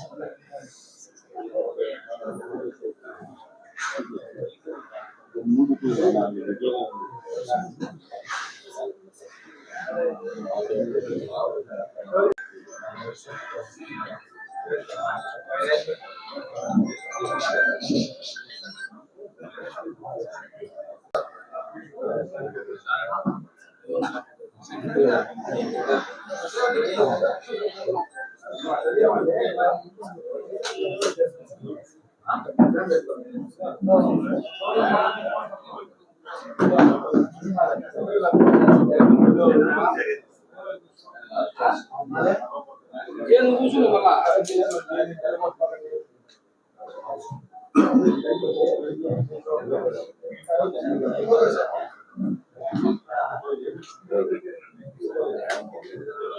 よろしくお願いします。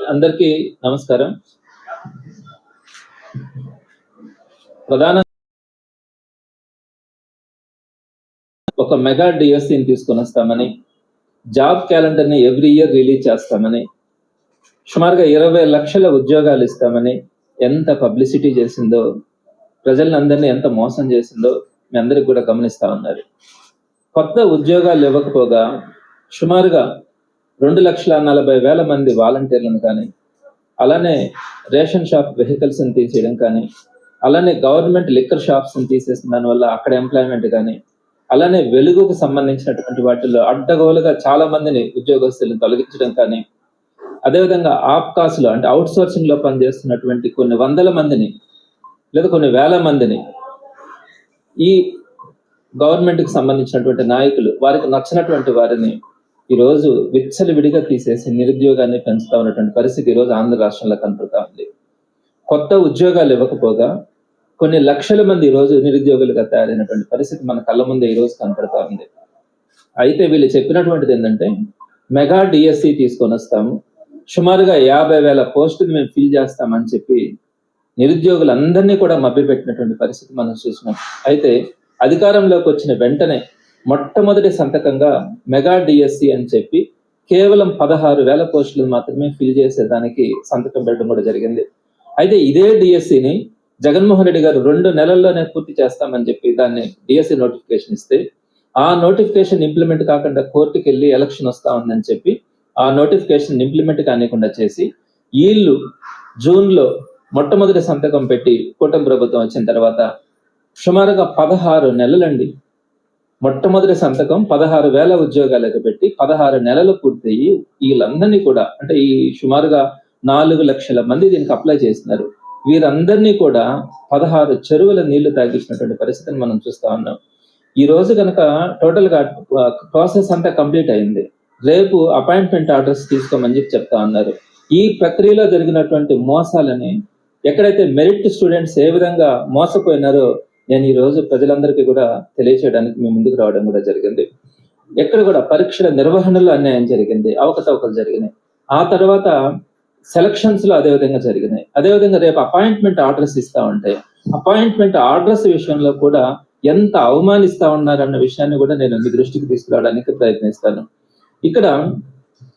అందరికీ నమస్కారం. ప్రధాన ఒక మెగా డిఎస్సిని తీసుకొని వస్తామని జాబ్ క్యాలెండర్ని ఎవ్రీ ఇయర్ రిలీజ్ చేస్తామని సుమారుగా ఇరవై లక్షల ఉద్యోగాలు ఇస్తామని ఎంత పబ్లిసిటీ చేసిందో ప్రజలందరినీ ఎంత మోసం చేసిందో మీ అందరికి కూడా గమనిస్తా ఉన్నారు. కొత్త ఉద్యోగాలు ఇవ్వకపోగా సుమారుగా రెండు లక్షల నలభై వేల మంది వాలంటీర్లను కానీ అలానే రేషన్ షాప్ వెహికల్స్ తీసేయడం కానీ అలానే గవర్నమెంట్ లిక్కర్ షాప్స్ తీసేసిన దానివల్ల అక్కడ ఎంప్లాయ్మెంట్ కానీ అలానే వెలుగుకు సంబంధించినటువంటి వాటిల్లో అడ్డగోలుగా చాలా మందిని ఉద్యోగస్తులను తొలగించడం కానీ అదేవిధంగా ఆప్కాస్లో అంటే అవుట్సోర్సింగ్లో పనిచేస్తున్నటువంటి కొన్ని వందల మందిని లేదా కొన్ని వేల మందిని ఈ గవర్నమెంట్కి సంబంధించినటువంటి నాయకులు వారికి నచ్చినటువంటి వారిని ఈరోజు విచ్చలవిడిగా విచ్చలు విడిగా తీసేసి నిరుద్యోగాన్ని పెంచుతా ఉన్నటువంటి పరిస్థితి ఈరోజు రోజు ఆంధ్ర రాష్ట్రంలో కనపడతా ఉంది. కొత్త ఉద్యోగాలు ఇవ్వకపోగా కొన్ని లక్షల మంది ఈ రోజు నిరుద్యోగులుగా తయారైనటువంటి పరిస్థితి మన కళ్ళ ముందే ఈ రోజు కనపడతా ఉంది. అయితే వీళ్ళు చెప్పినటువంటిది ఏంటంటే మెగా డిఎస్సి తీసుకొని వస్తాము సుమారుగా యాభై వేల పోస్టులు మేము ఫిల్ చేస్తామని చెప్పి నిరుద్యోగులందరినీ కూడా మభ్యపెట్టినటువంటి పరిస్థితి మనం చూసినాం. అయితే అధికారంలోకి వచ్చిన వెంటనే మొట్టమొదటి సంతకంగా మెగా డిఎస్సి అని చెప్పి కేవలం పదహారు వేల పోస్టులు మాత్రమే ఫిల్ చేసేదానికి సంతకం పెట్టడం కూడా జరిగింది. అయితే ఇదే డిఎస్సిని జగన్మోహన్ రెడ్డి గారు రెండు నెలల్లోనే పూర్తి చేస్తామని చెప్పి దాన్ని డిఎస్సి నోటిఫికేషన్ ఇస్తే ఆ నోటిఫికేషన్ ఇంప్లిమెంట్ కాకుండా కోర్టుకి వెళ్ళి ఎలక్షన్ వస్తా ఉందని చెప్పి ఆ నోటిఫికేషన్ ఇంప్లిమెంట్ కానికుండా చేసి వీళ్ళు జూన్లో మొట్టమొదటి సంతకం పెట్టి కూటమి ప్రభుత్వం వచ్చిన తర్వాత సుమారుగా పదహారు నెలలండి. మొట్టమొదటి సంతకం పదహారు వేల ఉద్యోగాలకు పెట్టి పదహారు నెలలు పూర్తయి వీళ్ళందరినీ కూడా అంటే ఈ సుమారుగా నాలుగు లక్షల మంది దీనికి అప్లై చేస్తున్నారు. వీరందరినీ కూడా పదహారు చెరువుల నీళ్ళు తాగించినటువంటి పరిస్థితిని మనం చూస్తా ఉన్నాం. ఈ రోజు కనుక టోటల్గా ప్రాసెస్ అంతా కంప్లీట్ అయింది. రేపు అపాయింట్మెంట్ ఆర్డర్స్ తీసుకోమని చెప్పి చెప్తా ఉన్నారు. ఈ ప్రక్రియలో జరిగినటువంటి మోసాలని ఎక్కడైతే మెరిట్ స్టూడెంట్స్ ఏ విధంగా మోసపోయినారో నేను ఈ రోజు ప్రజలందరికీ కూడా తెలియచేయడానికి మీ ముందుకు రావడం కూడా జరిగింది. ఎక్కడ కూడా పరీక్షల నిర్వహణలో అన్యాయం జరిగింది అవకతవకలు జరిగినాయి. ఆ తర్వాత సెలక్షన్స్లో అదే విధంగా జరిగినాయి. అదే విధంగా రేపు అపాయింట్మెంట్ ఆర్డర్స్ ఇస్తా ఉంటే అపాయింట్మెంట్ ఆర్డర్స్ విషయంలో కూడా ఎంత అవమానిస్తా ఉన్నారన్న విషయాన్ని కూడా నేను మీ దృష్టికి తీసుకురావడానికి ప్రయత్నిస్తాను. ఇక్కడ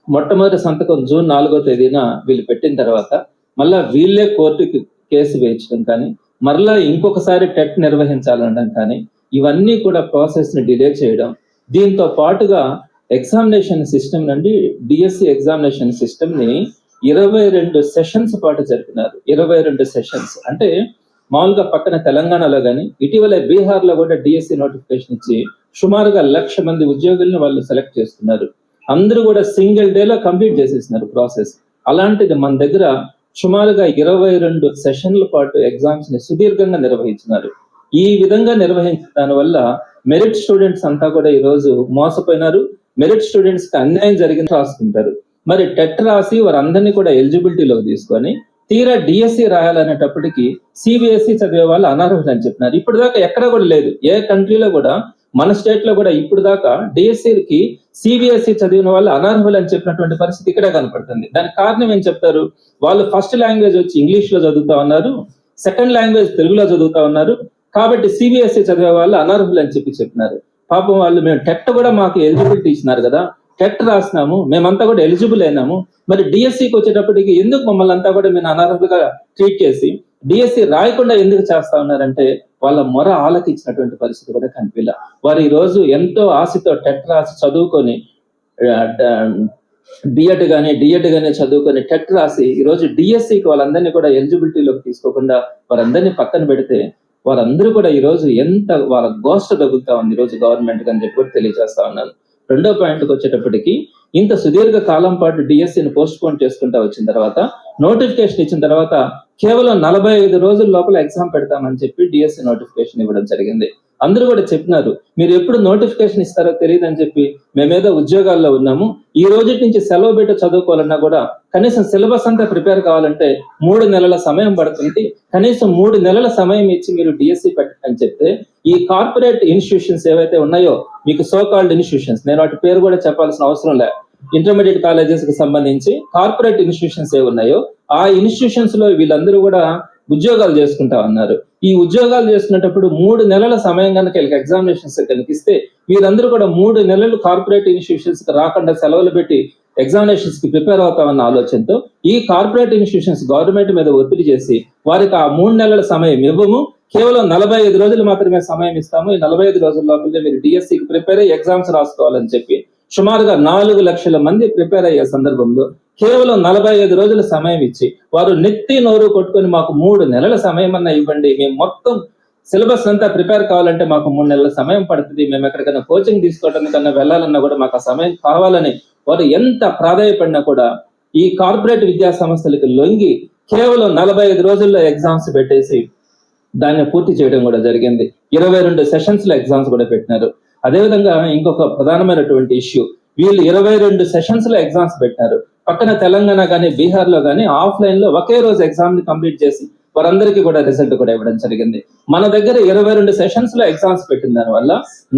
మొట్టమొదటి సంతకం జూన్ నాలుగో తేదీన వీళ్ళు పెట్టిన తర్వాత మళ్ళా వీళ్ళే కోర్టుకి కేసు వేయించడం కానీ మరలా ఇంకొకసారి టెట్ నిర్వహించాలనడం కానీ ఇవన్నీ కూడా ప్రాసెస్ని డిలే చేయడం దీంతో పాటుగా ఎగ్జామినేషన్ సిస్టమ్ నుండి డిఎస్సి ఎగ్జామినేషన్ సిస్టమ్ని ఇరవై రెండు సెషన్స్ పాటు జరిపినారు. ఇరవై రెండు సెషన్స్ అంటే మామూలుగా పక్కన తెలంగాణలో కానీ ఇటీవల బీహార్లో కూడా డిఎస్సి నోటిఫికేషన్ ఇచ్చి సుమారుగా లక్ష మంది ఉద్యోగులను వాళ్ళు సెలెక్ట్ చేస్తున్నారు. అందరూ కూడా సింగిల్ డే లో కంప్లీట్ చేసేసినారు ప్రాసెస్. అలాంటిది మన దగ్గర సుమారుగా ఇరవై రెండు సెషన్ల పాటు ఎగ్జామ్స్ని సుదీర్ఘంగా నిర్వహించినారు. ఈ విధంగా నిర్వహించిన దాని వల్ల మెరిట్ స్టూడెంట్స్ అంతా కూడా ఈ రోజు మోసపోయినారు. మెరిట్ స్టూడెంట్స్కి అన్యాయం జరిగింది రాసుకుంటారు. మరి టెట్ రాసి వారందరినీ కూడా ఎలిజిబిలిటీలోకి తీసుకొని తీరా డిఎస్సి రాయాలనేటప్పటికి సిబిఎస్ఈ చదివే వాళ్ళు అనర్హులు అని చెప్పినారు. ఇప్పుడు దాకా ఎక్కడ కూడా లేదు. ఏ కంట్రీలో కూడా మన స్టేట్లో కూడా ఇప్పుడు దాకా డిఎస్సికి సిబిఎస్ఈ చదివిన వాళ్ళు అనర్హులు అని చెప్పినటువంటి పరిస్థితి ఇక్కడ కనపడుతుంది. దానికి కారణం ఏం చెప్తారు? వాళ్ళు ఫస్ట్ లాంగ్వేజ్ వచ్చి ఇంగ్లీష్లో చదువుతా ఉన్నారు సెకండ్ లాంగ్వేజ్ తెలుగులో చదువుతా ఉన్నారు కాబట్టి సిబిఎస్ఈ చదివే వాళ్ళు అనర్హులు అని చెప్పి చెప్పినారు. పాపం వాళ్ళు మేము టెట్ కూడా మాకు ఎలిజిబిలిటీ ఇచ్చినారు కదా టెట్ రాసినాము మేమంతా కూడా ఎలిజిబుల్ అయినాము. మరి డిఎస్సికి వచ్చేటప్పటికి ఎందుకు మమ్మల్ని అంతా కూడా మేము అనర్హులుగా ట్రీట్ చేసి డిఎస్సి రాయకుండా ఎందుకు చేస్తా ఉన్నారంటే వాళ్ళ మొర ఆలకించినటువంటి పరిస్థితి కూడా కనిపించ వారు ఈ రోజు ఎంతో ఆశతో టెట్ రాసి చదువుకొని బిఎడ్ గానీ డిఎడ్ గానీ చదువుకొని టెట్ రాసి ఈ రోజు డిఎస్సికి వాళ్ళందరినీ కూడా ఎలిజిబిలిటీలోకి తీసుకోకుండా వారందరినీ పక్కన పెడితే వారందరూ కూడా ఈ రోజు ఎంత వాళ్ళ గోష్ట తగ్గుతా ఉంది ఈ రోజు గవర్నమెంట్ అని చెప్పి తెలియజేస్తా ఉన్నాను రెండో పాయింట్కి వచ్చేటప్పటికి ఇంత సుదీర్ఘ కాలం పాటు డిఎస్సిని పోస్ట్ పోన్ చేసుకుంటా వచ్చిన తర్వాత నోటిఫికేషన్ ఇచ్చిన తర్వాత కేవలం నలభై ఐదు రోజుల లోపల ఎగ్జామ్ పెడతామని చెప్పి డిఎస్సి నోటిఫికేషన్ ఇవ్వడం జరిగింది. అందరూ కూడా చెప్పినారు మీరు ఎప్పుడు నోటిఫికేషన్ ఇస్తారో తెలియదు అని చెప్పి మేమేదో ఉద్యోగాల్లో ఉన్నాము. ఈ రోజు నుంచి సెలవు పెట్టి చదువుకోవాలన్నా కూడా కనీసం సిలబస్ అంతా ప్రిపేర్ కావాలంటే మూడు నెలల సమయం పడుతుంది. కనీసం మూడు నెలల సమయం ఇచ్చి మీరు డిఎస్సి పెట్టండి చెప్తే ఈ కార్పొరేట్ ఇన్స్టిట్యూషన్స్ ఏవైతే ఉన్నాయో మీకు సో కాల్డ్ ఇన్స్టిట్యూషన్స్ నేను వాటి పేరు కూడా చెప్పాల్సిన అవసరం లేదు ఇంటర్మీడియట్ కాలేజెస్కి సంబంధించి కార్పొరేట్ ఇన్స్టిట్యూషన్స్ ఏ ఉన్నాయో ఆ ఇన్స్టిట్యూషన్స్లో వీళ్ళందరూ కూడా ఉద్యోగాలు చేసుకుంటా ఉన్నారు. ఈ ఉద్యోగాలు చేసుకునేటప్పుడు మూడు నెలల సమయం కనుక వీళ్ళకి ఎగ్జామినేషన్స్ కనిపిస్తే వీరందరూ కూడా మూడు నెలలు కార్పొరేట్ ఇన్స్టిట్యూషన్స్కి రాకుండా సెలవులు పెట్టి ఎగ్జామినేషన్స్కి ప్రిపేర్ అవుతామన్న ఆలోచనతో ఈ కార్పొరేట్ ఇన్స్టిట్యూషన్స్ గవర్నమెంట్ మీద ఒత్తిడి చేసి వారికి ఆ మూడు నెలల సమయం ఇవ్వము. కేవలం నలభై ఐదు రోజులు మాత్రమే సమయం ఇస్తాము. ఈ నలభై ఐదు రోజుల లోపలే మీరు డిఎస్సికి ప్రిపేర్ అయ్యి ఎగ్జామ్స్ రాసుకోవాలని చెప్పి సుమారుగా నాలుగు లక్షల మంది ప్రిపేర్ అయ్యే సందర్భంలో కేవలం నలభై ఐదు రోజుల సమయం ఇచ్చి వారు నెత్తి నోరు కొట్టుకొని మాకు మూడు నెలల సమయం అన్నా ఇవ్వండి. మేము మొత్తం సిలబస్ అంతా ప్రిపేర్ కావాలంటే మాకు మూడు నెలల సమయం పడుతుంది. మేము ఎక్కడికైనా కోచింగ్ తీసుకోవడానికి కన్నా వెళ్ళాలన్నా కూడా మాకు ఆ సమయం కావాలని వారు ఎంత ప్రాధాయపడినా కూడా ఈ కార్పొరేట్ విద్యా సంస్థలకు లొంగి కేవలం నలభై ఐదు రోజుల్లో ఎగ్జామ్స్ పెట్టేసి దాన్ని పూర్తి చేయడం కూడా జరిగింది. ఇరవై రెండు సెషన్స్లో ఎగ్జామ్స్ కూడా పెట్టినారు. అదేవిధంగా ఇంకొక ప్రధానమైనటువంటి ఇష్యూ వీళ్ళు ఇరవై రెండు సెషన్స్లో ఎగ్జామ్స్ పెట్టినారు. పక్కన తెలంగాణ కానీ బీహార్లో కానీ ఆఫ్లైన్లో ఒకే రోజు ఎగ్జామ్ని కంప్లీట్ చేసి వారందరికీ కూడా రిజల్ట్ కూడా ఇవ్వడం జరిగింది. మన దగ్గర ఇరవై రెండు సెషన్స్లో ఎగ్జామ్స్ పెట్టిన దాని వల్ల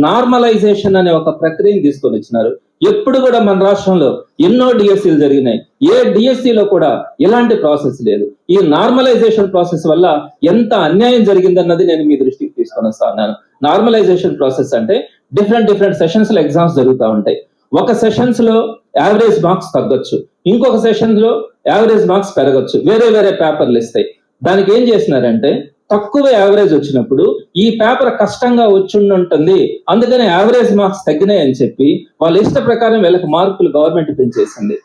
నార్మలైజేషన్ అనే ఒక ప్రక్రియను తీసుకొని వచ్చినారు. ఎప్పుడు కూడా మన రాష్ట్రంలో ఎన్నో డిఎస్సీలు జరిగినాయి. ఏ డిఎస్సీలో కూడా ఇలాంటి ప్రాసెస్ లేదు. ఈ నార్మలైజేషన్ ప్రాసెస్ వల్ల ఎంత అన్యాయం జరిగిందన్నది నేను మీ దృష్టికి తీసుకొని వస్తా ఉన్నాను. నార్మలైజేషన్ ప్రాసెస్ అంటే డిఫరెంట్ డిఫరెంట్ సెషన్స్లో ఎగ్జామ్స్ జరుగుతూ ఉంటాయి. ఒక సెషన్స్లో యావరేజ్ మార్క్స్ తగ్గొచ్చు. ఇంకొక సెషన్లో యావరేజ్ మార్క్స్ పెరగచ్చు. వేరే వేరే పేపర్లు ఇస్తాయి. దానికి ఏం చేసినారంటే తక్కువ యావరేజ్ వచ్చినప్పుడు ఈ పేపర్ కష్టంగా వచ్చుంటుంది అందుకని యావరేజ్ మార్క్స్ తగ్గినాయి అని చెప్పి వాళ్ళ ఇష్ట ప్రకారం వీళ్ళకి మార్కులు గవర్నమెంట్ పెంచేసింది.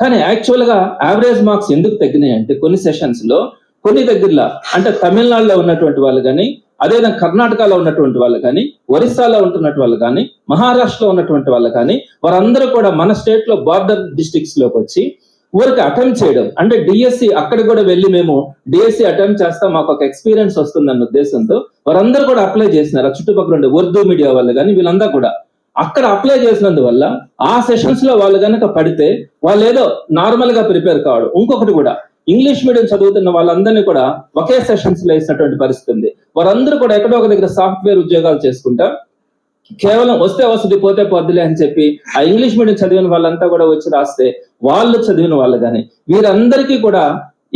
కానీ యాక్చువల్గా యావరేజ్ మార్క్స్ ఎందుకు తగ్గినాయి అంటే కొన్ని సెషన్స్లో కొన్ని దగ్గరలో అంటే తమిళనాడులో ఉన్నటువంటి వాళ్ళు కానీ అదేవిధంగా కర్ణాటకలో ఉన్నటువంటి వాళ్ళు కానీ ఒరిస్సాలో ఉంటున్నటువంటి వాళ్ళు కానీ మహారాష్ట్రలో ఉన్నటువంటి వాళ్ళు కానీ వారందరూ కూడా మన స్టేట్లో బార్డర్ డిస్ట్రిక్ట్స్లోకి వచ్చి ఊరికి అటెంప్ట్ చేయడం. అంటే డిఎస్సి అక్కడ కూడా వెళ్ళి మేము డిఎస్సి అటెంప్ట్ చేస్తాం మాకు ఒక ఎక్స్పీరియన్స్ వస్తుందన్న ఉద్దేశంతో వారందరూ కూడా అప్లై చేసినారు. ఆ చుట్టుపక్కల ఉండే ఉర్దూ మీడియా వాళ్ళు కానీ వీళ్ళందరూ కూడా. అక్కడ అప్లై చేసినందువల్ల ఆ సెషన్స్లో వాళ్ళు కనుక పడితే వాళ్ళు ఏదో నార్మల్గా ప్రిపేర్ కావడం. ఇంకొకటి కూడా ఇంగ్లీష్ మీడియం చదువుతున్న వాళ్ళందరినీ కూడా ఒకే సెషన్స్లో వేసినటువంటి పరిస్థితి ఉంది. వారందరూ కూడా ఎక్కడో ఒక దగ్గర సాఫ్ట్వేర్ ఉద్యోగాలు చేసుకుంటా కేవలం వస్తే వస్తుంది పోతే పోద్దులే అని చెప్పి ఆ ఇంగ్లీష్ మీడియం చదివిన వాళ్ళంతా కూడా వచ్చి రాస్తే వాళ్ళు చదివిన వాళ్ళు కానీ వీరందరికీ కూడా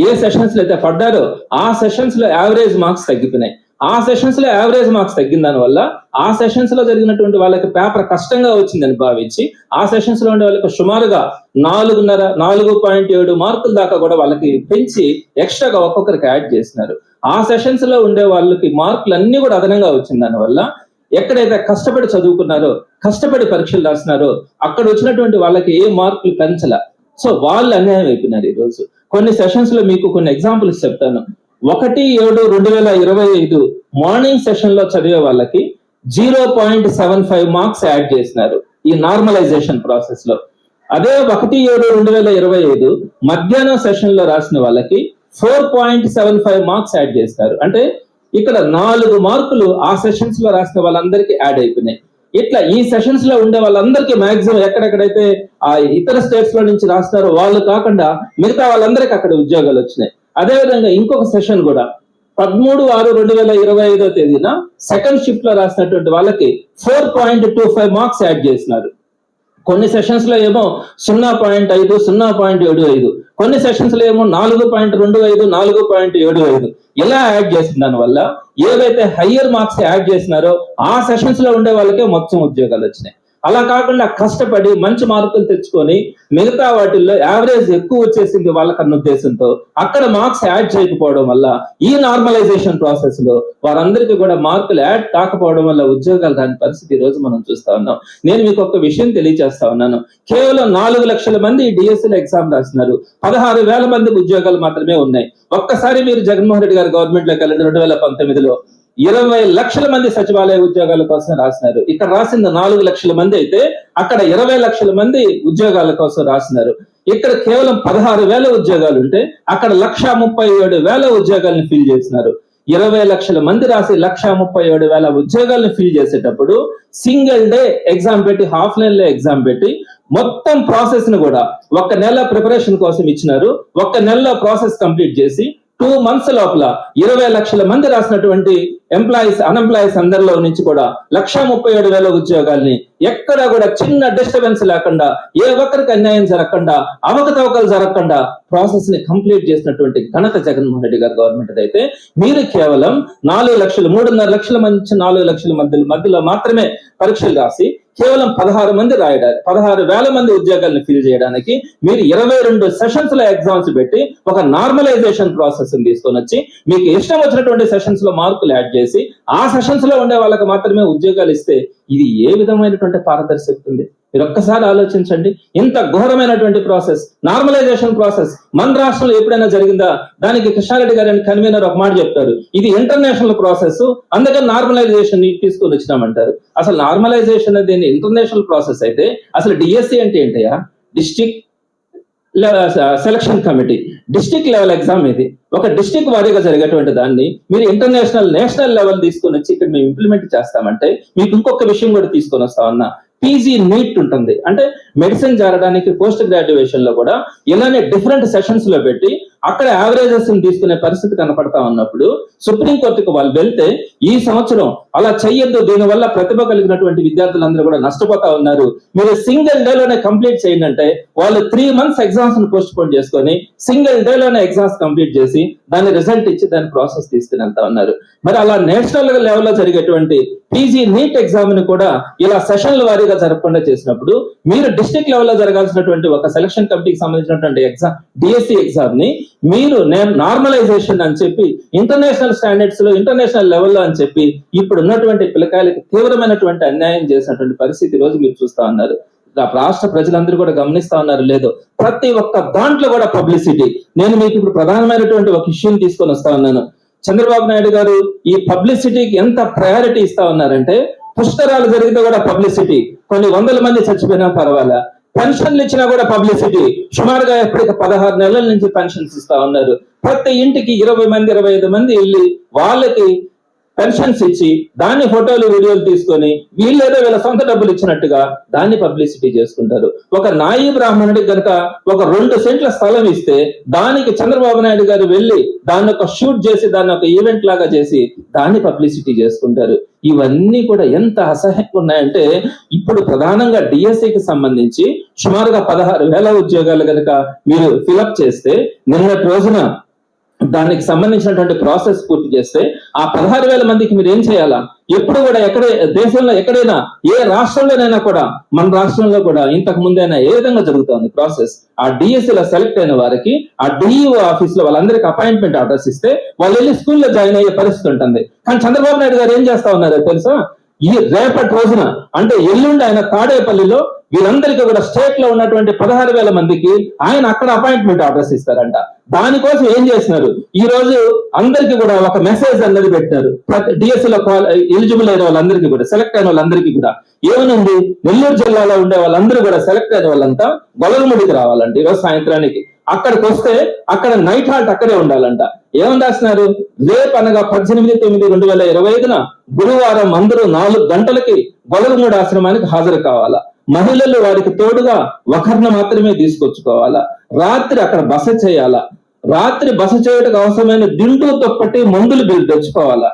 ఏ సెషన్స్లో అయితే పడ్డారో ఆ సెషన్స్లో యావరేజ్ మార్క్స్ తగ్గిపోయినాయి. ఆ సెషన్స్లో యావరేజ్ మార్క్స్ తగ్గిన దానివల్ల ఆ సెషన్స్లో జరిగినటువంటి వాళ్ళకి పేపర్ కష్టంగా వచ్చిందని భావించి ఆ సెషన్స్లో ఉండే వాళ్ళకి సుమారుగా నాలుగున్నర నాలుగు పాయింట్ ఏడు మార్కుల దాకా కూడా వాళ్ళకి పెంచి ఎక్స్ట్రాగా ఒక్కొక్కరికి యాడ్ చేసినారు. ఆ సెషన్స్లో ఉండే వాళ్ళకి మార్కులు అన్ని కూడా అదనంగా వచ్చింది దానివల్ల ఎక్కడైతే కష్టపడి చదువుకున్నారో కష్టపడి పరీక్షలు రాసినారో అక్కడ వచ్చినటువంటి వాళ్ళకి ఏ మార్కులు పెంచల. సో వాళ్ళు అన్యాయం అయిపోయినారు ఈ రోజు కొన్ని సెషన్స్లో మీకు కొన్ని ఎగ్జాంపుల్స్ చెప్తాను. ఒకటి ఏడు రెండు వేల ఇరవై ఐదు మార్నింగ్ సెషన్లో చదివే వాళ్ళకి zero point seven five marks add చేసినారు ఈ నార్మలైజేషన్ ప్రాసెస్లో. అదే ఒకటి ఏడు రెండు వేల ఇరవై ఐదు మధ్యాహ్నం సెషన్లో రాసిన వాళ్ళకి four point seven five marks add చేస్తారు అంటే ఇక్కడ నాలుగు మార్కులు ఆ సెషన్స్లో రాసిన వాళ్ళందరికీ యాడ్ అయిపోయినాయి. ఇట్లా ఈ సెషన్స్లో ఉండే వాళ్ళందరికీ మాక్సిమం ఎక్కడెక్కడైతే ఆ ఇతర స్టేట్స్లో నుంచి రాస్తారో వాళ్ళు కాకుండా మిగతా వాళ్ళందరికీ అక్కడ ఉద్యోగాలు వచ్చినాయి. అదే విధంగా ఇంకొక సెషన్ కూడా పదమూడు ఆరు రెండు వేల ఇరవై ఐదో తేదీన సెకండ్ షిఫ్ట్లో రాసినటువంటి వాళ్ళకి four point two five marks add చేసినారు. కొన్ని సెషన్స్లో ఏమో సున్నా పాయింట్ ఐదు సున్నా పాయింట్ ఏడు ఐదు. కొన్ని సెషన్స్లో ఏమో నాలుగు పాయింట్ రెండు ఐదు నాలుగు పాయింట్ ఏడు ఐదు. ఇలా యాడ్ చేసిన దానివల్ల ఏవైతే హయ్యర్ మార్క్స్ యాడ్ చేసినారో ఆ సెషన్స్లో ఉండే వాళ్ళకే మొత్తం ఉద్యోగాలు వచ్చినాయి. అలా కాకుండా కష్టపడి మంచి మార్కులు తెచ్చుకొని మిగతా వాటిల్లో యావరేజ్ ఎక్కువ వచ్చేసింది వాళ్ళకన్న ఉద్దేశంతో అక్కడ మార్క్స్ యాడ్ చేయకపోవడం వల్ల ఈ నార్మలైజేషన్ ప్రాసెస్లో వారందరికీ కూడా మార్కులు యాడ్ కాకపోవడం వల్ల ఉద్యోగాలు రాని పరిస్థితి ఈ రోజు మనం చూస్తా ఉన్నాం. నేను మీకు ఒక విషయం తెలియజేస్తా ఉన్నాను. కేవలం నాలుగు లక్షల మంది డిఎస్ఎల్ ఎగ్జామ్ రాస్తున్నారు. పదహారు వేల మంది ఉద్యోగాలు మాత్రమే ఉన్నాయి. ఒక్కసారి మీరు జగన్మోహన్ రెడ్డి గారు గవర్నమెంట్లోకి వెళ్ళండి రెండు వేల పంతొమ్మిదిలో. ఇరవై లక్షల మంది సచివాలయ ఉద్యోగాల కోసం రాసినారు. ఇక్కడ రాసింది నాలుగు లక్షల మంది అయితే అక్కడ ఇరవై లక్షల మంది ఉద్యోగాల కోసం రాసినారు. ఇక్కడ కేవలం పదహారు వేల ఉద్యోగాలు ఉంటే అక్కడ లక్ష ముప్పై ఏడు వేల ఉద్యోగాలను ఫిల్ చేసినారు. ఇరవై లక్షల మంది రాసి లక్ష ముప్పై ఏడు వేల ఉద్యోగాలను ఫిల్ చేసేటప్పుడు సింగిల్ డే ఎగ్జామ్ పెట్టి హాఫ్ లైన్లో ఎగ్జామ్ పెట్టి మొత్తం ప్రాసెస్ను కూడా ఒక నెల ప్రిపరేషన్ కోసం ఇచ్చినారు. ఒక నెలలో ప్రాసెస్ కంప్లీట్ చేసి టూ మంత్స్ లోపల ఇరవై లక్షల మంది రాసినటువంటి ఎంప్లాయీస్ అన్ఎంప్లాయీస్ అందరిలో నుంచి కూడా లక్ష ముప్పై ఏడు వేల ఉద్యోగాల్ని ఎక్కడా కూడా చిన్న డిస్టర్బెన్స్ లేకుండా ఏ ఒక్కరికి అన్యాయం జరగకుండా అవకతవకలు జరగకుండా ప్రాసెస్ని కంప్లీట్ చేసినటువంటి ఘనత జగన్మోహన్ రెడ్డి గారి గవర్నమెంట్ అయితే మీరు కేవలం నాలుగు లక్షలు మూడున్నర లక్షల మంది నాలుగు లక్షల మధ్య మధ్యలో మాత్రమే పరీక్షలు రాసి కేవలం పదహారు మంది రాయడానికి పదహారు వేల మంది ఉద్యోగాలను ఫిల్ చేయడానికి మీరు ఇరవై రెండు సెషన్స్లో ఎగ్జామ్స్ పెట్టి ఒక నార్మలైజేషన్ ప్రాసెస్ తీసుకొని వచ్చి మీకు ఇష్టం వచ్చినటువంటి సెషన్స్లో మార్కులు యాడ్ చేసి ఆ సెషన్స్లో ఉండే వాళ్ళకి మాత్రమే ఉద్యోగాలు ఇస్తే ఇది ఏ విధమైనటువంటి పారదర్శకత ఉంది? మీరు ఒక్కసారి ఆలోచించండి. ఇంత ఘోరమైనటువంటి ప్రాసెస్ నార్మలైజేషన్ ప్రాసెస్ మన రాష్ట్రంలో ఎప్పుడైనా జరిగిందా? దానికి కృష్ణారెడ్డి గారి కన్వీనర్ ఒక మాట చెప్తారు. ఇది ఇంటర్నేషనల్ ప్రాసెస్ అందుకని నార్మలైజేషన్ తీసుకొని వచ్చినామంటారు. అసలు నార్మలైజేషన్ అనేది ఇంటర్నేషనల్ ప్రాసెస్ అయితే అసలు డిఎస్సి అంటే ఏంటయ్యా? District selection committee district level exam ఇది. ఒక డిస్ట్రిక్ట్ వారీగా జరిగేటువంటి దాన్ని మీరు ఇంటర్నేషనల్ నేషనల్ లెవెల్ తీసుకొని వచ్చి ఇక్కడ మేము ఇంప్లిమెంట్ చేస్తామంటే మీకు ఇంకొక విషయం కూడా తీసుకొని వస్తా ఉన్నా పీజీ నీట్ ఉంటుంది. అంటే మెడిసిన్ జారడానికి పోస్ట్ గ్రాడ్యుయేషన్లో కూడా ఇలానే డిఫరెంట్ సెషన్స్లో పెట్టి అక్కడ యావరేజెస్ తీసుకునే పరిస్థితి కనపడతా ఉన్నప్పుడు సుప్రీం కోర్టుకు వాళ్ళు వెళ్తే ఈ సంవత్సరం అలా చెయ్యొద్దు దీనివల్ల ప్రతిభ కలిగినటువంటి విద్యార్థులందరూ కూడా నష్టపోతా ఉన్నారు. మీరు సింగిల్ డే లోనే కంప్లీట్ చేయండి అంటే వాళ్ళు త్రీ మంత్స్ ఎగ్జామ్స్ను పోస్ట్ పోన్ చేసుకొని సింగిల్ డే లోనే ఎగ్జామ్స్ కంప్లీట్ చేసి దాని రిజల్ట్ ఇచ్చి దాని ప్రాసెస్ తీసుకుని వెళ్తా ఉన్నారు. మరి అలా నేషనల్ లెవెల్లో జరిగేటువంటి పీజీ నీట్ ఎగ్జామ్ని కూడా ఇలా సెషన్ల వారీగా జరగకుండా చేసినప్పుడు మీరు డిస్ట్రిక్ట్ లెవెల్లో జరగాల్సినటువంటి ఒక సెలక్షన్ కమిటీకి సంబంధించినటువంటి ఎగ్జామ్ డిఎస్సి ఎగ్జామ్ని మీరు నేను నార్మలైజేషన్ అని చెప్పి ఇంటర్నేషనల్ స్టాండర్డ్స్లో ఇంటర్నేషనల్ లెవెల్లో అని చెప్పి ఇప్పుడు ఉన్నటువంటి పిల్లకాయలకి తీవ్రమైనటువంటి అన్యాయం చేసినటువంటి పరిస్థితి రోజు మీరు చూస్తా ఉన్నారు. రాష్ట్ర ప్రజలందరూ కూడా గమనిస్తా ఉన్నారు లేదు. ప్రతి ఒక్క దాంట్లో కూడా పబ్లిసిటీ నేను మీకు ఇప్పుడు ప్రధానమైనటువంటి ఒక ఇష్యూని తీసుకొని వస్తా ఉన్నాను. చంద్రబాబు నాయుడు గారు ఈ పబ్లిసిటీకి ఎంత ప్రయారిటీ ఇస్తా ఉన్నారంటే పుష్కరాలు జరిగితే కూడా పబ్లిసిటీ కొన్ని వందల మంది చచ్చిపోయినా పర్వాలా? పెన్షన్లు ఇచ్చినా కూడా పబ్లిసిటీ సుమారుగా ఎప్పటికి పదహారు నెలల నుంచి పెన్షన్స్ ఇస్తా ఉన్నారు. ప్రతి ఇంటికి ఇరవై మంది ఇరవై ఐదు మంది వెళ్ళి వాళ్ళకి పెన్షన్స్ ఇచ్చి దాన్ని ఫోటోలు వీడియోలు తీసుకొని వీళ్ళేదో వీళ్ళ సొంత డబ్బులు ఇచ్చినట్టుగా దాన్ని పబ్లిసిటీ చేసుకుంటారు. ఒక నాయి బ్రాహ్మణుడికి గనక ఒక రెండు సెంట్ల స్థలం ఇస్తే దానికి చంద్రబాబు నాయుడు గారు వెళ్ళి దాన్ని ఒక షూట్ చేసి దాన్ని ఒక ఈవెంట్ లాగా చేసి దాన్ని పబ్లిసిటీ చేసుకుంటారు. ఇవన్నీ కూడా ఎంత అసహ్యంగా ఉన్నాయంటే ఇప్పుడు ప్రధానంగా డిఎస్సికి సంబంధించి సుమారుగా పదహారు వేల ఉద్యోగాలు కనుక మీరు ఫిలప్ చేస్తే నిన్నటి రోజున దానికి సంబంధించినటువంటి ప్రాసెస్ పూర్తి చేస్తే ఆ పదహారు వేల మందికి మీరు ఏం చేయాలా? ఎప్పుడు కూడా ఎక్కడ దేశంలో ఎక్కడైనా ఏ రాష్ట్రంలోనైనా కూడా మన రాష్ట్రంలో కూడా ఇంతకు ముందైనా ఏ విధంగా జరుగుతుంది ప్రాసెస్? ఆ డిఎస్సిలో సెలెక్ట్ అయిన వారికి ఆ డిఈఓ ఆఫీస్లో వాళ్ళందరికీ అపాయింట్మెంట్ ఆర్డర్స్ ఇస్తే వాళ్ళు వెళ్ళి స్కూల్లో జాయిన్ అయ్యే పరిస్థితి ఉంటుంది. కానీ చంద్రబాబు నాయుడు గారు ఏం చేస్తా ఉన్నారో తెలుసా? ఈ రేపటి రోజున అంటే ఎల్లుండి ఆయన తాడేపల్లిలో వీరందరికీ కూడా స్టేట్లో ఉన్నటువంటి పదహారు వేల మందికి ఆయన అక్కడ అపాయింట్మెంట్ ఆర్డర్స్ ఇస్తారంట. దానికోసం ఏం చేసినారు ఈ రోజు అందరికీ కూడా ఒక మెసేజ్ అన్నది పెట్టారు. డిఎస్సి ఎలిజిబుల్ అయిన వాళ్ళందరికీ కూడా సెలెక్ట్ అయిన వాళ్ళందరికీ కూడా. ఏమనుంది నెల్లూరు జిల్లాలో ఉండే వాళ్ళందరూ కూడా సెలెక్ట్ అయిన వాళ్ళంతా గొలగముడికి రావాలంట ఈరోజు సాయంత్రానికి. అక్కడికి వస్తే అక్కడ నైట్ హాల్ట్ అక్కడే ఉండాలంట. ఏమని రాస్తున్నారు? రేపు అనగా పద్దెనిమిది తొమ్మిది రెండు వేల ఇరవై ఐదున గురువారం అందరూ నాలుగు గంటలకి గొలగముడి ఆశ్రమానికి హాజరు కావాలా? మహిళలు వారికి తోడుగా ఒకరిని మాత్రమే తీసుకొచ్చుకోవాలా? రాత్రి అక్కడ బస చేయాలా? రాత్రి బస చేయడానికి అవసరమైన దిండు తొప్పటి మందులు మీరు తెచ్చుకోవాలా?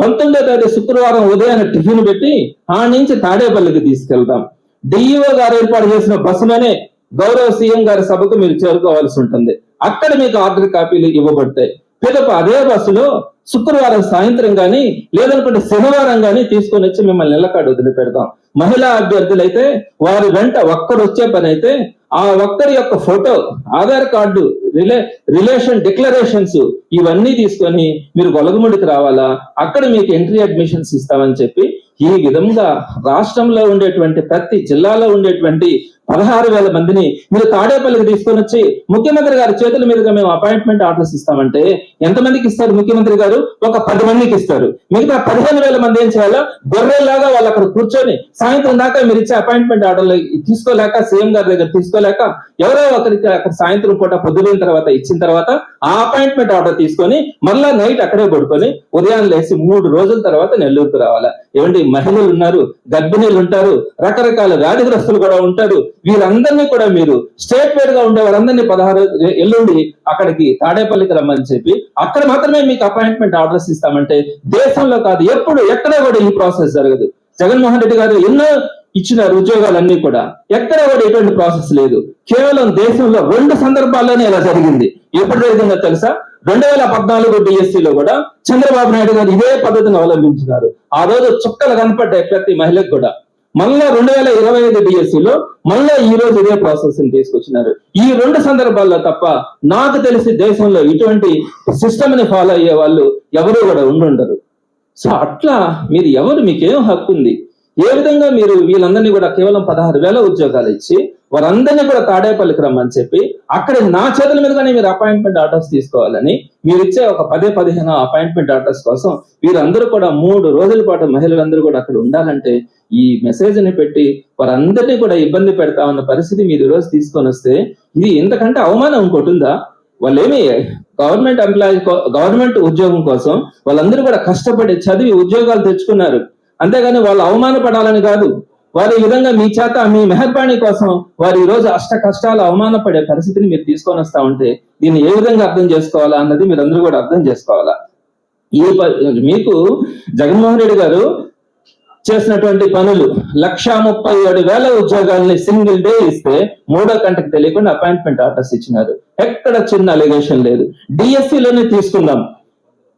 పంతొమ్మిదో తారీఖు శుక్రవారం ఉదయాన్నే టిఫిన్ పెట్టి ఆ నుంచి తాడేపల్లికి తీసుకెళ్తాం డిఈఓ గారు ఏర్పాటు చేసిన బస్సులోనే గౌరవ సీఎం గారి సభకు మీరు చేరుకోవాల్సి ఉంటుంది. అక్కడ మీకు ఆర్డర్ కాపీలు ఇవ్వబడతాయి. పిదప అదే బస్సులో శుక్రవారం సాయంత్రం కానీ లేదనుకుంటే శనివారం కానీ తీసుకొని వచ్చి మిమ్మల్ని నిలకాడు వదిలిపెడతాం. మహిళా అభ్యర్థులైతే వారి వెంట ఒక్కరు వచ్చే పని అయితే ఆ ఒక్కరి యొక్క ఫోటో ఆధార్ కార్డు రిలే రిలేషన్ డిక్లరేషన్స్ ఇవన్నీ తీసుకొని మీరు గొలగముడికి రావాలా? అక్కడ మీకు ఎంట్రీ అడ్మిషన్స్ ఇస్తామని చెప్పి ఈ విధంగా రాష్ట్రంలో ఉండేటువంటి ప్రతి జిల్లాలో ఉండేటువంటి పదహారు వేల మందిని మీరు తాడేపల్లికి తీసుకొని వచ్చి ముఖ్యమంత్రి గారి చేతుల మీదుగా మేము అపాయింట్మెంట్ ఆర్డర్స్ ఇస్తామంటే ఎంతమందికి ఇస్తారు ముఖ్యమంత్రి గారు? ఒక పది మందికి ఇస్తారు. మిగతా పదిహేను వేల మంది ఏం చేయాలో గొర్రెల్లాగా వాళ్ళు అక్కడ కూర్చొని సాయంత్రం దాకా మీరు ఇచ్చే అపాయింట్మెంట్ ఆర్డర్లు తీసుకోలేక సీఎం గారి దగ్గర తీసుకోలేక ఎవరో ఒకరికి అక్కడ సాయంత్రం పూట పొద్దున తర్వాత ఇచ్చిన తర్వాత ఆ అపాయింట్మెంట్ ఆర్డర్ తీసుకొని మళ్ళా నైట్ అక్కడే పడుకొని ఉదయం లేచి మూడు రోజుల తర్వాత నెల్లూరుకు రావాలా. ఏమంటే మహిళలు ఉన్నారు గర్భిణీలు ఉంటారు రకరకాల వ్యాధిగ్రస్తులు కూడా ఉంటారు. వీరందరినీ కూడా మీరు స్టేట్ వైడ్గా ఉండే వారందరినీ పదహారు ఎల్లుండి అక్కడికి తాడేపల్లికి రమ్మని చెప్పి అక్కడ మాత్రమే మీకు అపాయింట్మెంట్ ఆర్డర్స్ ఇస్తామంటే దేశంలో కాదు ఎప్పుడు ఎక్కడ కూడా ఈ ప్రాసెస్ జరగదు. జగన్మోహన్ రెడ్డి గారు ఎన్నో ఇచ్చిన ఉద్యోగాలన్నీ కూడా ఎక్కడ కూడా ఎటువంటి ప్రాసెస్ లేదు. కేవలం దేశంలో రెండు సందర్భాల్లోనే ఇలా జరిగింది. ఎప్పుడు జరిగిందో తెలుసా? రెండు వేల పద్నాలుగు డిఎస్సిలో లో కూడా చంద్రబాబు నాయుడు గారు ఇదే పద్ధతిని అవలంబించినారు. ఆ రోజు చుక్కలు కనపడ్డాయి ప్రతి మహిళకు కూడా. మళ్ళా రెండు వేల ఇరవై ఐదు డిఎస్సిలో మళ్ళా ఈ రోజు ఇదే ప్రాసెస్ని తీసుకొచ్చినారు. ఈ రెండు సందర్భాల్లో తప్ప నాకు తెలిసి దేశంలో ఇటువంటి సిస్టమ్ని ఫాలో అయ్యే వాళ్ళు ఎవరు కూడా ఉండుండరు. సో అట్లా మీరు ఎవరు మీకేం హక్కు ఉంది ఏ విధంగా మీరు వీళ్ళందరినీ కూడా కేవలం పదహారు వేల ఉద్యోగాలు ఇచ్చి వారందరినీ కూడా తాడేపల్లికి రమ్మని చెప్పి అక్కడ నా చేతుల మీదుగానే మీరు అపాయింట్మెంట్ ఆర్డర్స్ తీసుకోవాలని మీరు ఇచ్చే ఒక పదే పదిహేను అపాయింట్మెంట్ ఆర్డర్స్ కోసం వీరందరూ కూడా మూడు రోజుల పాటు మహిళలందరూ కూడా అక్కడ ఉండాలంటే ఈ మెసేజ్ని పెట్టి వారందరినీ కూడా ఇబ్బంది పెడతా ఉన్న పరిస్థితి మీరు ఈ రోజు తీసుకొని వస్తే ఇది ఇంతకంటే అవమానం ఇంకోటి ఉందా? వాళ్ళు ఏమి గవర్నమెంట్ ఎంప్లాయీ గవర్నమెంట్ ఉద్యోగం కోసం వాళ్ళందరూ కూడా కష్టపడి చదివి ఉద్యోగాలు తెచ్చుకున్నారు. అంతేగాని వాళ్ళు అవమానపడాలని కాదు. వారి ఈ విధంగా మీ చేత మీ మెహర్బాణి కోసం వారు ఈ రోజు అష్ట కష్టాలు అవమానపడే పరిస్థితిని మీరు తీసుకొని వస్తా ఉంటే దీన్ని ఏ విధంగా అర్థం చేసుకోవాలా అన్నది మీరు అందరూ కూడా అర్థం చేసుకోవాలా. ఈ మీకు జగన్మోహన్ రెడ్డి గారు చేసినటువంటి పనులు లక్షా ముప్పై ఏడు వేల ఉద్యోగాల్ని సింగిల్ డే ఇస్తే మూడో గంటకు తెలియకుండా అపాయింట్మెంట్ ఆర్డర్స్ ఇచ్చినారు. ఎక్కడ చిన్న అలిగేషన్ లేదు. డిఎస్సిలోనే లోనే తీసుకుందాం.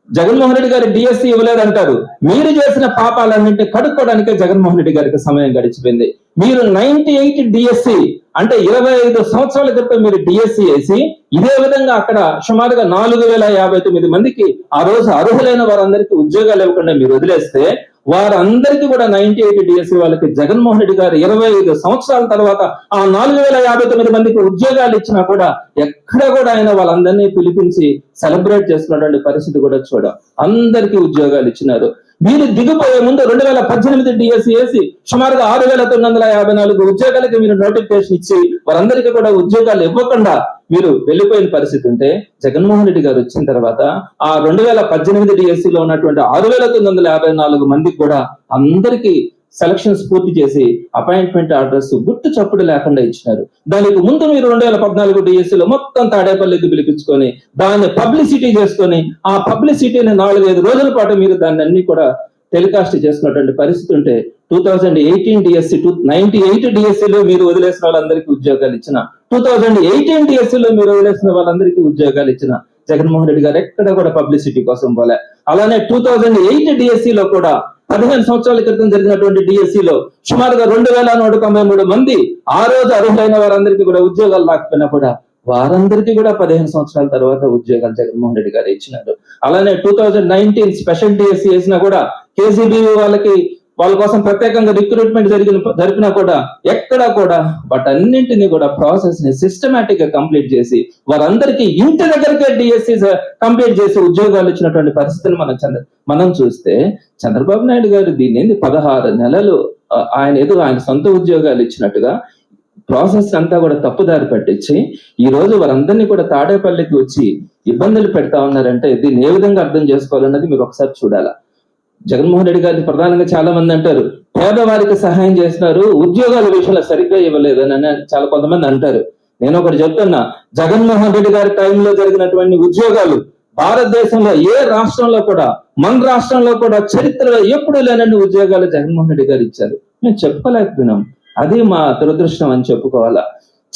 జగన్మోహన్ రెడ్డి గారు డిఎస్సి ఇవ్వలేదంటారు. మీరు చేసిన పాపాలన్నింటినీ కడుక్కోవడానికే జగన్మోహన్ రెడ్డి గారికి సమయం గడిచిపోయింది. మీరు నైన్టీ ఎయిట్ డిఎస్సి అంటే ఇరవై ఐదు సంవత్సరాల క్రితం మీరు డిఎస్సి వేసి ఇదే విధంగా అక్కడ సుమారుగా నాలుగు వేల యాభై తొమ్మిది మందికి ఆ రోజు అర్హులైన వారందరికీ ఉద్యోగాలు ఇవ్వకుండా మీరు వదిలేస్తే వారందరికీ కూడా నైన్టీ ఎయిట్ డిఎస్సి వాళ్ళకి జగన్మోహన్ రెడ్డి గారు ఇరవై ఐదు సంవత్సరాల తర్వాత ఆ నాలుగు వేల యాభై తొమ్మిది మందికి ఉద్యోగాలు ఇచ్చినా కూడా ఎక్కడ కూడా ఆయన వాళ్ళందరినీ పిలిపించి సెలబ్రేట్ చేస్తున్నటువంటి పరిస్థితి కూడా చూడ. అందరికీ ఉద్యోగాలు ఇచ్చినారు. మీరు దిగిపోయే ముందు రెండు వేల పద్దెనిమిది డిఎస్సి వేసి సుమారుగా ఆరు వేల తొమ్మిది వందల యాభై నాలుగు ఉద్యోగాలకి మీరు నోటిఫికేషన్ ఇచ్చి వారందరికీ కూడా ఉద్యోగాలు ఇవ్వకుండా మీరు వెళ్ళిపోయిన పరిస్థితి ఉంటే జగన్మోహన్ రెడ్డి గారు వచ్చిన తర్వాత ఆ రెండు వేల పద్దెనిమిది డిఎస్సిలో లో ఉన్నటువంటి ఆరు వేల తొమ్మిది వందల యాభై నాలుగు మందికి కూడా అందరికీ సెలక్షన్స్ పూర్తి చేసి అపాయింట్మెంట్ ఆర్డర్స్ గుర్తు చప్పుడు లేకుండా ఇచ్చినారు. దానికి ముందు మీరు రెండు వేల పద్నాలుగు డిఎస్సీలో లో మొత్తం తాడేపల్లికి పిలిపించుకొని దాన్ని పబ్లిసిటీ చేసుకొని ఆ పబ్లిసిటీని నాలుగైదు రోజుల పాటు మీరు దాన్ని అన్ని కూడా టెలికాస్ట్ చేసినటువంటి పరిస్థితి ఉంటే two thousand eighteen DSC two ninety eight డిఎస్సిలో మీరు వదిలేసిన వాళ్ళందరికీ ఉద్యోగాలు ఇచ్చిన టూ థౌజండ్ ఎయిటీన్ డిఎస్సిలో మీరు వదిలేసిన వాళ్ళందరికీ ఉద్యోగాలు ఇచ్చిన జగన్మోహన్ రెడ్డి గారు ఎక్కడ కూడా పబ్లిసిటీ కోసం పోలే. అలానే టూ థౌజండ్ ఎయిట్ డిఎస్సిలో కూడా పదిహేను సంవత్సరాల క్రితం జరిగినటువంటి DSC లో సుమారుగా రెండు వేల నూట తొంభై మూడు మంది ఆ రోజు అర్హులైన వారందరికీ కూడా ఉద్యోగాలు రాకపోయినా కూడా వారందరికీ కూడా పదిహేను సంవత్సరాల తర్వాత ఉద్యోగాలు జగన్మోహన్ రెడ్డి గారు ఇచ్చినారు. అలానే two thousand nineteen special DSC వేసినా కూడా కేసీబీ వాళ్ళకి వాళ్ళ కోసం ప్రత్యేకంగా రిక్రూట్మెంట్ జరిగిన జరిపినా కూడా ఎక్కడా కూడా వాటన్నింటినీ కూడా ప్రాసెస్ని సిస్టమేటిక్గా కంప్లీట్ చేసి వారందరికీ ఇంటి దగ్గరకే డిఎస్సి కంప్లీట్ చేసి ఉద్యోగాలు ఇచ్చినటువంటి పరిస్థితిని మనం చంద్ర మనం చూస్తే చంద్రబాబు నాయుడు గారు దీన్ని ఏంది పదహారు నెలలు ఆయన ఏదో ఆయన సొంత ఉద్యోగాలు ఇచ్చినట్టుగా ప్రాసెస్ అంతా కూడా తప్పుదారి పట్టించి ఈ రోజు వారందరినీ కూడా తాడేపల్లికి వచ్చి ఇబ్బందులు పెడతా ఉన్నారంటే దీన్ని ఏ విధంగా అర్థం చేసుకోవాలన్నది మీరు ఒకసారి చూడాలా? జగన్మోహన్ రెడ్డి గారిని ప్రధానంగా చాలా మంది అంటారు. పేదవారికి సహాయం చేస్తున్నారు. ఉద్యోగాల విషయంలో సరిగ్గా ఇవ్వలేదు అని చాలా కొంతమంది అంటారు. నేను ఒకటి చెప్తున్నా. జగన్మోహన్ రెడ్డి గారి టైంలో జరిగినటువంటి ఉద్యోగాలు భారతదేశంలో ఏ రాష్ట్రంలో కూడా మన రాష్ట్రంలో కూడా చరిత్రలో ఎప్పుడు లేనన్ని ఉద్యోగాలు జగన్మోహన్ రెడ్డి గారు ఇచ్చారు. మేము చెప్పుకోలేకపోయినాం అది మా దురదృష్టం అని చెప్పుకోవాలా.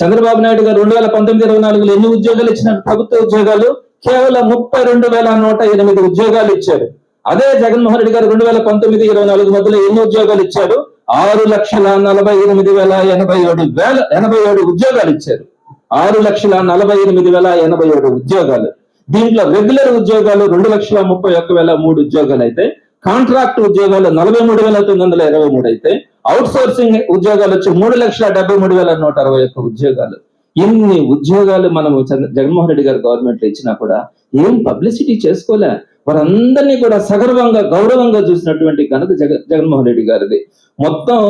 చంద్రబాబు నాయుడు గారు రెండు వేల పంతొమ్మిది ఇరవై నాలుగులో ఎన్ని ఉద్యోగాలు ఇచ్చినారు? ప్రభుత్వ ఉద్యోగాలు కేవలం ముప్పై రెండు వేల నూట ఎనిమిది ఉద్యోగాలు ఇచ్చారు. అదే జగన్మోహన్ రెడ్డి గారు రెండు వేల పంతొమ్మిది ఇరవై నాలుగు మధ్యలో ఎన్ని ఉద్యోగాలు ఇచ్చారు ఆరు లక్షల నలభై ఎనిమిది వేల ఎనభై ఏడు వేల ఎనభై ఏడు ఉద్యోగాలు ఇచ్చారు. ఆరు లక్షల నలభై ఎనిమిది వేల ఎనభై ఏడు ఉద్యోగాలు. దీంట్లో రెగ్యులర్ ఉద్యోగాలు రెండు లక్షల ముప్పై ఒక్క వేల మూడు ఉద్యోగాలు అయితే కాంట్రాక్ట్ ఉద్యోగాలు నలభై మూడు వేల తొమ్మిది వందల ఇరవై మూడు అయితే అవుట్ సోర్సింగ్ ఉద్యోగాలు వచ్చి మూడు లక్షల డెబ్బై మూడు వేల నూట అరవై ఒక్క ఉద్యోగాలు. ఇన్ని ఉద్యోగాలు మనము చంద్ర- జగన్మోహన్ రెడ్డి గారు గవర్నమెంట్ ఇచ్చినా కూడా ఏం పబ్లిసిటీ చేసుకోలే? వారందరినీ కూడా సగర్వంగా గౌరవంగా చూసినటువంటి ఘనత జగ జగన్మోహన్ రెడ్డి గారిది. మొత్తం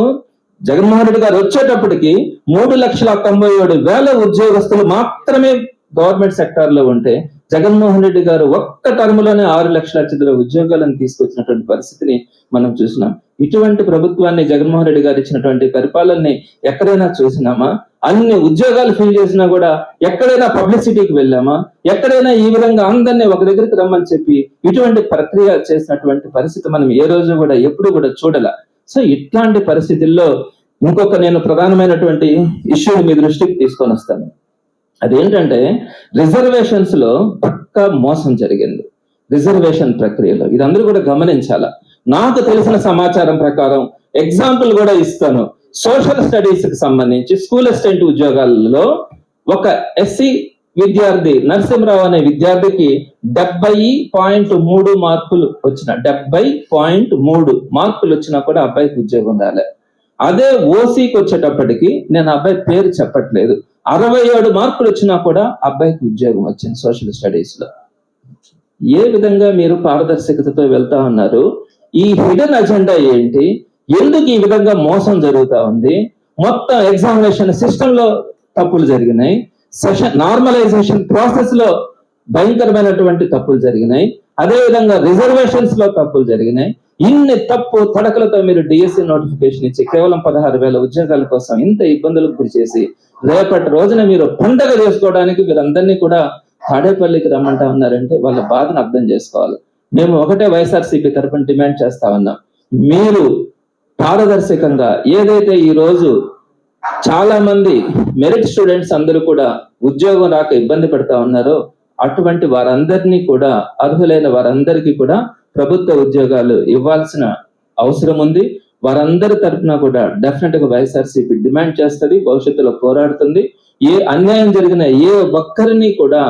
జగన్మోహన్ రెడ్డి గారు వచ్చేటప్పటికి మూడు లక్షల తొంభై ఏడు వేల ఉద్యోగస్తులు మాత్రమే గవర్నమెంట్ సెక్టార్లో ఉంటే జగన్మోహన్ రెడ్డి గారు ఒక్క టర్మ్లోనే ఆరు లక్షల చిల్లర ఉద్యోగాలను తీసుకొచ్చినటువంటి పరిస్థితిని మనం చూసినాం. ఇటువంటి ప్రభుత్వాన్ని జగన్మోహన్ రెడ్డి గారు ఇచ్చినటువంటి పరిపాలనని ఎక్కడైనా చూసినామా? అన్ని ఉద్యోగాలు ఫిల్ చేసినా కూడా ఎక్కడైనా పబ్లిసిటీకి వెళ్ళామా? ఎక్కడైనా ఈ విధంగా అందరినీ ఒక దగ్గరికి రమ్మని చెప్పి ఇటువంటి ప్రక్రియ చేసినటువంటి పరిస్థితి మనం ఏ రోజు కూడా ఎప్పుడు కూడా చూడాల. సో ఇట్లాంటి పరిస్థితుల్లో ఇంకొక నేను ప్రధానమైనటువంటి ఇష్యూని మీ దృష్టికి తీసుకొని వస్తాను. అదేంటంటే రిజర్వేషన్స్లో పక్క మోసం జరిగింది. రిజర్వేషన్ ప్రక్రియలో. ఇది అందరూ కూడా గమనించాల? నాకు తెలిసిన సమాచారం ప్రకారం ఎగ్జాంపుల్ కూడా ఇస్తాను. సోషల్ స్టడీస్కి సంబంధించి స్కూల్ అసిస్టెంట్ ఉద్యోగాలలో ఒక ఎస్సీ విద్యార్థి నరసింహరావు అనే విద్యార్థికి డెబ్బై పాయింట్ మూడు మార్కులు వచ్చిన డెబ్బై పాయింట్ మూడు మార్కులు వచ్చినా కూడా అబ్బాయికి ఉద్యోగం రాలే అదే ఓసీకి వచ్చేటప్పటికి నేను అబ్బాయి పేరు చెప్పట్లేదు. అరవై ఏడు మార్కులు వచ్చినా కూడా అబ్బాయికి ఉద్యోగం వచ్చింది సోషల్ స్టడీస్లో. ఏ విధంగా మీరు పారదర్శకతతో వెళ్తా ఉన్నారు? ఈ హిడెన్ అజెండా ఏంటి? ఎందుకు ఈ విధంగా మోసం జరుగుతూ ఉంది? మొత్తం ఎగ్జామినేషన్ సిస్టమ్లో తప్పులు జరిగినాయి. సెషన్ నార్మలైజేషన్ ప్రాసెస్లో భయంకరమైనటువంటి తప్పులు జరిగినాయి. అదే విధంగా రిజర్వేషన్స్లో తప్పులు జరిగినాయి. ఇన్ని తప్పు తడకలతో మీరు డిఎస్సి నోటిఫికేషన్ ఇచ్చి కేవలం పదహారు వేల ఉద్యోగాల కోసం ఇంత ఇబ్బందులకు గురి చేసి రేపటి రోజున మీరు పండగ చేసుకోవడానికి మీరందరినీ కూడా తాడేపల్లికి రమ్మంటా ఉన్నారంటే వాళ్ళ బాధను అర్థం చేసుకోవాలి. మేము ఒకటే వైఎస్ఆర్సీపీ తరఫున డిమాండ్ చేస్తా ఉన్నాం. మీరు పారదర్శకంగా ఏదైతే ఈ రోజు చాలా మంది మెరిట్ స్టూడెంట్స్ అందరూ కూడా ఉద్యోగం రాక ఇబ్బంది పడతా ఉన్నారో అటువంటి వారందరినీ కూడా అర్హులైన వారందరికీ కూడా ప్రభుత్వ ఉద్యోగాలు ఇవ్వాల్సిన అవసరం ఉంది. వారందరి తరఫున కూడా డెఫినెట్గా వైఎస్ఆర్సీపీ డిమాండ్ చేస్తుంది భవిష్యత్తులో పోరాడుతుంది. ఏ అన్యాయం జరిగిన ఏ ఒక్కరిని కూడా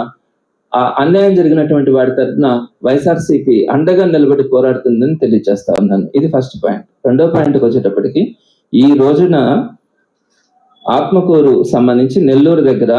ఆ అన్యాయం జరిగినటువంటి వాడి తరపున వైఎస్ఆర్సీపీ అండగా నిలబడి పోరాడుతుందని తెలియజేస్తా ఉన్నాను. ఇది ఫస్ట్ పాయింట్ రెండో పాయింట్కి వచ్చేటప్పటికి ఈ రోజున ఆత్మకూరు సంబంధించి నెల్లూరు దగ్గర